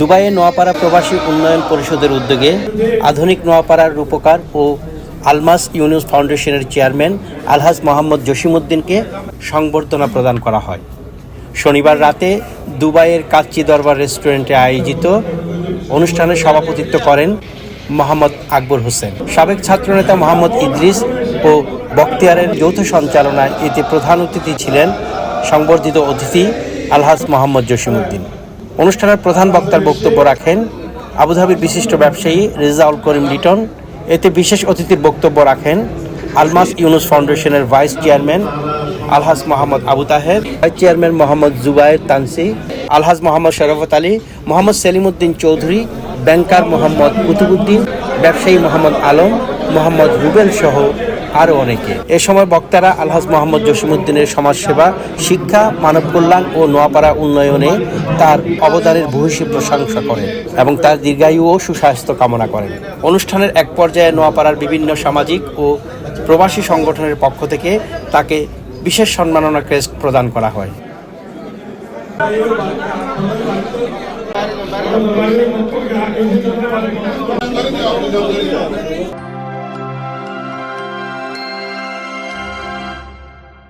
দুবাইয়ে নোয়াপাড়া প্রবাসী উন্নয়ন পরিষদের উদ্যোগে আধুনিক নোয়াপাড়ার রূপকার ও আলমাস ইউনুস ফাউন্ডেশনের চেয়ারম্যান আলহাজ মোহাম্মদ জসিমউদ্দিনকে সংবর্ধনা প্রদান করা হয়। শনিবার রাতে দুবাইয়ের কাচ্চি দরবার রেস্টুরেন্টে আয়োজিত অনুষ্ঠানে সভাপতিত্ব করেন মোহাম্মদ আকবর হোসেন। সাবেক ছাত্রনেতা মোহাম্মদ ইদ্রিস ও বখতিয়ারের যৌথ সঞ্চালনায় এতে প্রধান অতিথি ছিলেন সংবর্ধিত অতিথি আলহাজ মোহাম্মদ জসিমউদ্দিন। অনুষ্ঠানের প্রধান বক্তার বক্তব্য রাখেন আবুধাবির বিশিষ্ট ব্যবসায়ী রেজাউল করিম লিটন। এতে বিশেষ অতিথির বক্তব্য রাখেন আলমাস ইউনুস ফাউন্ডেশনের vice chairman Alhaj Mohammad Abu Taher, vice chairman Mohammad Jubayer Tansi, Alhaj Mohammad Sharafat Ali, Mohammad Selimuddin Chowdhury, banker Mohammad Kutubuddin ব্যবসায়ী মোহাম্মদ আলম, মোহাম্মদ রুবেল সহ আরও অনেকে। এ সময় বক্তারা আলহাজ মোহাম্মদ জসিমউদ্দিনের সমাজসেবা, শিক্ষা, মানব কল্যাণ ও নোয়াপাড়া উন্নয়নে তার অবদানের ভূয়সী প্রশংসা করেন এবং তার দীর্ঘায়ু ও সুস্বাস্থ্য কামনা করেন। অনুষ্ঠানের এক পর্যায়ে নোয়াপাড়ার বিভিন্ন সামাজিক ও প্রবাসী সংগঠনের পক্ষ থেকে তাকে বিশেষ সম্মাননা ক্রেস্ট প্রদান করা হয়।